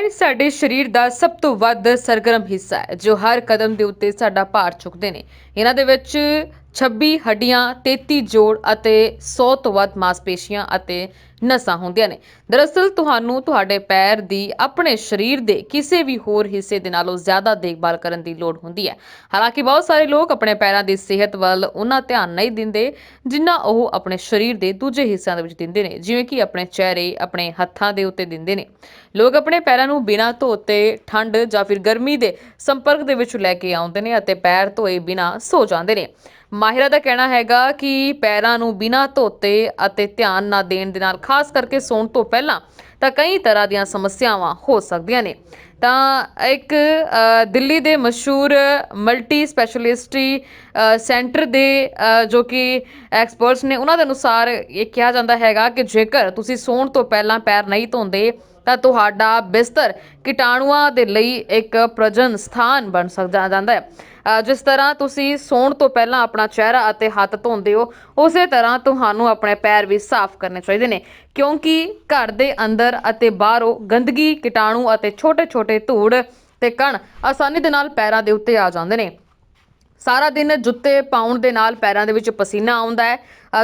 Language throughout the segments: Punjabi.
ਪੈਰ ਸਾਡੇ ਸਰੀਰ ਦਾ ਸਭ ਤੋਂ ਵੱਧ ਸਰਗਰਮ ਹਿੱਸਾ ਹੈ, ਜੋ ਹਰ ਕਦਮ ਦੇ ਉੱਤੇ ਸਾਡਾ ਭਾਰ ਚੁੱਕਦੇ ਨੇ। ਇਹਨਾਂ ਦੇ ਵਿੱਚ 26 ਹੱਡੀਆਂ 33 ਜੋੜ ਅਤੇ 100 ਤੋਂ ਵੱਧ ਮਾਸਪੇਸ਼ੀਆਂ ਅਤੇ ਨਸਾਂ ਹੁੰਦੀਆਂ ਨੇ। ਦਰਅਸਲ ਤੁਹਾਨੂੰ ਤੁਹਾਡੇ ਪੈਰ ਦੀ ਆਪਣੇ ਸਰੀਰ ਦੇ ਕਿਸੇ ਵੀ ਹੋਰ ਹਿੱਸੇ ਦੇ ਨਾਲੋਂ ਜ਼ਿਆਦਾ ਦੇਖਭਾਲ ਕਰਨ ਦੀ ਲੋੜ ਹੁੰਦੀ ਹੈ। ਹਾਲਾਂਕਿ ਬਹੁਤ ਸਾਰੇ ਲੋਕ ਆਪਣੇ ਪੈਰਾਂ ਦੀ ਸਿਹਤ ਵੱਲ ਉਹਨਾਂ ਧਿਆਨ ਨਹੀਂ ਦਿੰਦੇ, ਜਿੰਨਾ ਉਹ ਆਪਣੇ ਸਰੀਰ ਦੇ ਦੂਜੇ ਹਿੱਸਿਆਂ ਦੇ ਵਿੱਚ ਦਿੰਦੇ ਨੇ, ਜਿਵੇਂ ਕਿ ਆਪਣੇ ਚਿਹਰੇ, ਆਪਣੇ ਹੱਥਾਂ ਦੇ ਉੱਤੇ ਦਿੰਦੇ ਨੇ। ਲੋਕ ਆਪਣੇ ਪੈਰਾਂ ਨੂੰ ਬਿਨਾਂ ਧੋਤੇ ਠੰਡ ਜਾਂ ਫਿਰ ਗਰਮੀ ਦੇ ਸੰਪਰਕ ਦੇ ਵਿੱਚ ਲੈ ਕੇ ਆਉਂਦੇ ਨੇ ਅਤੇ ਪੈਰ ਧੋਏ ਬਿਨਾਂ ਸੋ ਜਾਂਦੇ ਨੇ। ਮਾਹਿਰਾ ਦਾ ਕਹਿਣਾ ਹੈਗਾ ਕਿ ਪੈਰਾਂ ਨੂੰ ਬਿਨਾਂ ਧੋਤੇ ਅਤੇ ਧਿਆਨ ਨਾ ਦੇਣ ਦੇ ਨਾਲ ਖਾਸ ਕਰਕੇ ਸੌਣ ਤੋਂ ਪਹਿਲਾਂ ਤਾਂ ਕਈ ਤਰ੍ਹਾਂ ਦੀਆਂ ਸਮੱਸਿਆਵਾਂ ਹੋ ਸਕਦੀਆਂ ਨੇ। ਤਾਂ ਇੱਕ ਦਿੱਲੀ ਦੇ ਮਸ਼ਹੂਰ ਮਲਟੀ ਸਪੈਸ਼ਲਿਸਟੀ ਸੈਂਟਰ ਦੇ ਜੋ ਕਿ ਐਕਸਪਰਟਸ ਨੇ ਉਹਨਾਂ ਦੇ ਅਨੁਸਾਰ ਇਹ ਕਿਹਾ ਜਾਂਦਾ ਹੈਗਾ ਕਿ ਜੇਕਰ ਤੁਸੀਂ ਸੌਣ ਤੋਂ ਪਹਿਲਾਂ ਪੈਰ ਨਹੀਂ ਧੋਂਦੇ, ਤਾਂ ਤੁਹਾਡਾ ਬਿਸਤਰ ਕੀਟਾਣੂਆਂ ਦੇ ਲਈ ਇੱਕ ਪ੍ਰਜਨ ਸਥਾਨ ਬਣ ਸਕਦਾ ਜਾਂਦਾ ਹੈ। ਜਿਸ ਤਰ੍ਹਾਂ ਤੁਸੀਂ ਸੌਣ ਤੋਂ ਪਹਿਲਾਂ ਆਪਣਾ ਚਿਹਰਾ ਅਤੇ ਹੱਥ ਧੋਂਦੇ ਹੋ, ਉਸੇ ਤਰ੍ਹਾਂ ਤੁਹਾਨੂੰ ਆਪਣੇ ਪੈਰ ਵੀ ਸਾਫ਼ ਕਰਨੇ ਚਾਹੀਦੇ ਨੇ। ਕਿਉਂਕਿ ਘਰ ਦੇ ਅੰਦਰ ਅਤੇ ਬਾਹਰੋਂ ਗੰਦਗੀ, ਕੀਟਾਣੂ ਅਤੇ ਛੋਟੇ-ਛੋਟੇ ਧੂੜ ਤੇ ਕਣ ਆਸਾਨੀ ਦੇ ਨਾਲ ਪੈਰਾਂ ਦੇ ਉੱਤੇ ਆ ਜਾਂਦੇ ਨੇ। ਸਾਰਾ ਦਿਨ ਜੁੱਤੇ ਪਾਉਣ ਦੇ ਨਾਲ ਪੈਰਾਂ ਦੇ ਵਿੱਚ ਪਸੀਨਾ ਆਉਂਦਾ ਹੈ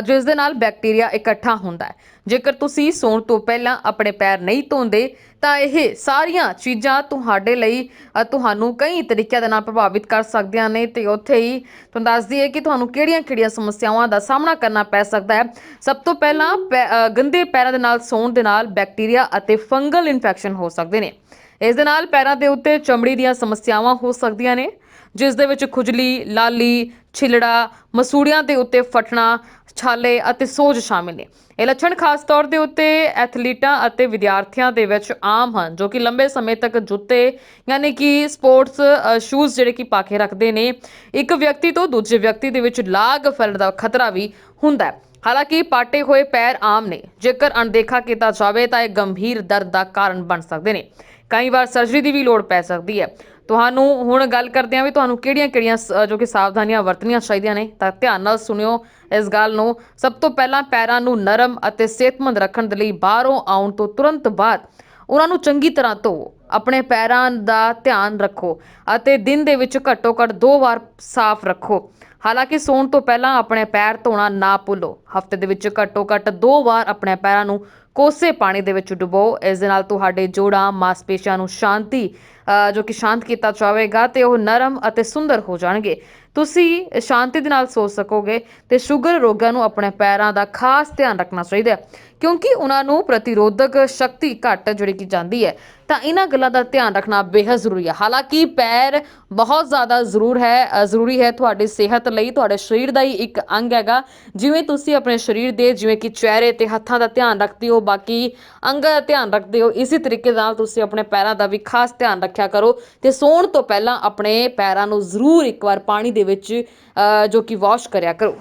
ਜਿਸ ਦੇ ਨਾਲ ਬੈਕਟੀਰੀਆ ਇਕੱਠਾ ਹੁੰਦਾ ਹੈ। ਜੇਕਰ ਤੁਸੀਂ ਸੌਣ ਤੋਂ ਪਹਿਲਾਂ ਆਪਣੇ ਪੈਰ ਨਹੀਂ ਧੋਂਦੇ, ਤਾਂ ਇਹ ਸਾਰੀਆਂ ਚੀਜ਼ਾਂ ਤੁਹਾਡੇ ਲਈ ਤੁਹਾਨੂੰ ਕਈ ਤਰੀਕਿਆਂ ਦੇ ਨਾਲ ਪ੍ਰਭਾਵਿਤ ਕਰ ਸਕਦੀਆਂ ਨੇ ਤੇ ਉੱਥੇ ਹੀ ਤੁਹਾਨੂੰ ਦੱਸ ਦਈਏ ਕਿ ਤੁਹਾਨੂੰ ਕਿਹੜੀਆਂ-ਕਿਹੜੀਆਂ ਸਮੱਸਿਆਵਾਂ ਦਾ ਸਾਹਮਣਾ ਕਰਨਾ ਪੈ ਸਕਦਾ ਹੈ। ਸਭ ਤੋਂ ਪਹਿਲਾਂ ਪੈ- ਗੰਦੇ ਪੈਰਾਂ ਦੇ ਨਾਲ ਸੌਣ ਦੇ ਨਾਲ ਬੈਕਟੀਰੀਆ ਅਤੇ ਫੰਗਲ ਇਨਫੈਕਸ਼ਨ ਹੋ ਸਕਦੇ ਨੇ। ਇਸ ਦੇ ਨਾਲ ਪੈਰਾਂ ਦੇ ਉੱਤੇ ਚਮੜੀ ਦੀਆਂ ਸਮੱਸਿਆਵਾਂ ਹੋ ਸਕਦੀਆਂ ਨੇ, ਜਿਸ ਦੇ ਵਿੱਚ ਖੁਜਲੀ, ਲਾਲੀ, ਛਿਲੜਾ, ਮਸੂੜੀਆਂ ਦੇ ਉੱਤੇ ਫਟਣਾ, ਛਾਲੇ ਅਤੇ ਸੋਜ ਸ਼ਾਮਿਲ ਨੇ। ਇਹ ਲੱਛਣ ਖਾਸ ਤੌਰ ਦੇ ਉੱਤੇ ਐਥਲੀਟਾਂ ਅਤੇ ਵਿਦਿਆਰਥੀਆਂ ਦੇ ਵਿੱਚ ਆਮ ਹਨ, ਜੋ ਕਿ ਲੰਬੇ ਸਮੇਂ ਤੱਕ ਜੁੱਤੇ, ਯਾਨੀ ਕਿ ਸਪੋਰਟਸ ਸ਼ੂਜ਼ ਜਿਹੜੇ ਕਿ ਪਾ ਕੇ ਰੱਖਦੇ ਨੇ, ਇੱਕ ਵਿਅਕਤੀ ਤੋਂ ਦੂਜੇ ਵਿਅਕਤੀ ਦੇ ਵਿੱਚ ਲਾਗ ਫੈਲਣ ਦਾ ਖਤਰਾ ਵੀ ਹੁੰਦਾ ਹੈ। ਹਾਲਾਂਕਿ ਪਾਟੇ ਹੋਏ ਪੈਰ ਆਮ ਨੇ। ਜੇਕਰ ਅਣਦੇਖਾ ਕੀਤਾ ਜਾਵੇ ਤਾਂ ਇਹ ਗੰਭੀਰ ਦਰਦ ਦਾ ਕਾਰਨ ਬਣ ਸਕਦੇ ਨੇ। ਕਈ ਵਾਰ ਸਰਜਰੀ ਦੀ ਵੀ ਲੋੜ ਪੈ ਸਕਦੀ ਹੈ। ਤੁਹਾਨੂੰ ਹੁਣ ਗੱਲ ਕਰਦੇ ਹਾਂ ਵੀ ਤੁਹਾਨੂੰ ਕਿਹੜੀਆਂ-ਕਿਹੜੀਆਂ ਜੋ ਕਿ ਸਾਵਧਾਨੀਆਂ ਵਰਤਣੀਆਂ ਚਾਹੀਦੀਆਂ ਨੇ, ਤਾਂ ਧਿਆਨ ਨਾਲ ਸੁਣਿਓ ਇਸ ਗੱਲ ਨੂੰ। ਸਭ ਤੋਂ ਪਹਿਲਾਂ ਪੈਰਾਂ ਨੂੰ ਨਰਮ ਅਤੇ ਸਿਹਤਮੰਦ ਰੱਖਣ ਦੇ ਲਈ ਬਾਹਰੋਂ ਆਉਣ ਤੋਂ ਤੁਰੰਤ ਬਾਅਦ ਉਹਨਾਂ ਨੂੰ ਚੰਗੀ ਤਰ੍ਹਾਂ ਧੋਵੋ ਆਪਣੇ ਪੈਰਾਂ ਦਾ ਧਿਆਨ ਰੱਖੋ ਅਤੇ ਦਿਨ ਦੇ ਵਿੱਚ ਘੱਟੋ-ਘੱਟ ਦੋ ਵਾਰ ਸਾਫ਼ ਰੱਖੋ। ਹਾਲਾਂਕਿ ਸੌਣ ਤੋਂ ਪਹਿਲਾਂ ਆਪਣੇ ਪੈਰ ਧੋਣਾ ਨਾ ਭੁੱਲੋ। ਹਫ਼ਤੇ ਦੇ ਵਿੱਚ ਘੱਟੋ-ਘੱਟ ਦੋ ਵਾਰ ਆਪਣੇ ਪੈਰਾਂ ਨੂੰ ਕੋਸੇ ਪਾਣੀ ਦੇ ਵਿੱਚ ਡੁਬੋ। ਇਸ ਦੇ ਨਾਲ ਤੁਹਾਡੇ ਜੋੜਾਂ, ਮਾਸਪੇਸ਼ੀਆਂ ਨੂੰ ਸ਼ਾਂਤੀ ਜੋ ਕਿ ਸ਼ਾਂਤ ਕੀਤਾ ਜਾਵੇਗਾ ਤੇ ਉਹ ਨਰਮ ਅਤੇ ਸੁੰਦਰ ਹੋ ਜਾਣਗੇ। ਤੁਸੀਂ ਸ਼ਾਂਤੀ ਦੇ ਨਾਲ ਸੋ ਸਕੋਗੇ ਤੇ ਸ਼ੂਗਰ ਰੋਗਾਂ ਨੂੰ ਆਪਣੇ ਪੈਰਾਂ ਦਾ ਖਾਸ ਧਿਆਨ ਰੱਖਣਾ ਚਾਹੀਦਾ ਹੈ। ਕਿਉਂਕਿ ਉਹਨਾਂ ਨੂੰ ਪ੍ਰਤੀਰੋਧਕ ਸ਼ਕਤੀ ਘੱਟ ਜਿਹੜੀ ਕਿ ਜਾਂਦੀ ਹੈ, ਤਾਂ ਇਹਨਾਂ ਗੱਲਾਂ ਦਾ ਧਿਆਨ ਰੱਖਣਾ ਬੇਹੱਦ ਜ਼ਰੂਰੀ ਹੈ। ਹਾਲਾਂਕਿ ਪੈਰ ਬਹੁਤ ਜ਼ਿਆਦਾ ਜ਼ਰੂਰ ਹੈ ਜ਼ਰੂਰੀ ਹੈ ਤੁਹਾਡੀ ਸਿਹਤ ਲਈ ਤੁਹਾਡੇ ਸਰੀਰ ਦਾ ਹੀ ਇੱਕ ਅੰਗ ਹੈਗਾ। ਜਿਵੇਂ ਤੁਸੀਂ ਆਪਣੇ ਸਰੀਰ ਦੇ ਜਿਵੇਂ ਕਿ ਚਿਹਰੇ ਤੇ ਹੱਥਾਂ ਦਾ ਧਿਆਨ ਰੱਖਦੇ ਹੋ, ਬਾਕੀ ਅੰਗਾਂ ਦਾ ਧਿਆਨ ਰੱਖਦੇ ਹੋ, ਇਸੇ ਤਰੀਕੇ ਨਾਲ ਤੁਸੀਂ ਆਪਣੇ ਪੈਰਾਂ ਦਾ ਵੀ ਖਾਸ ਧਿਆਨ ਰੱਖਿਆ ਕਰੋ। ਤੇ ਸੌਣ ਤੋਂ ਪਹਿਲਾਂ ਆਪਣੇ ਪੈਰਾਂ ਨੂੰ ਜ਼ਰੂਰ ਇੱਕ ਵਾਰ ਪਾਣੀ ਦੇ ਵਿੱਚ ਜੋ ਕਿ ਵਾਸ਼ ਕਰਿਆ ਕਰੋ।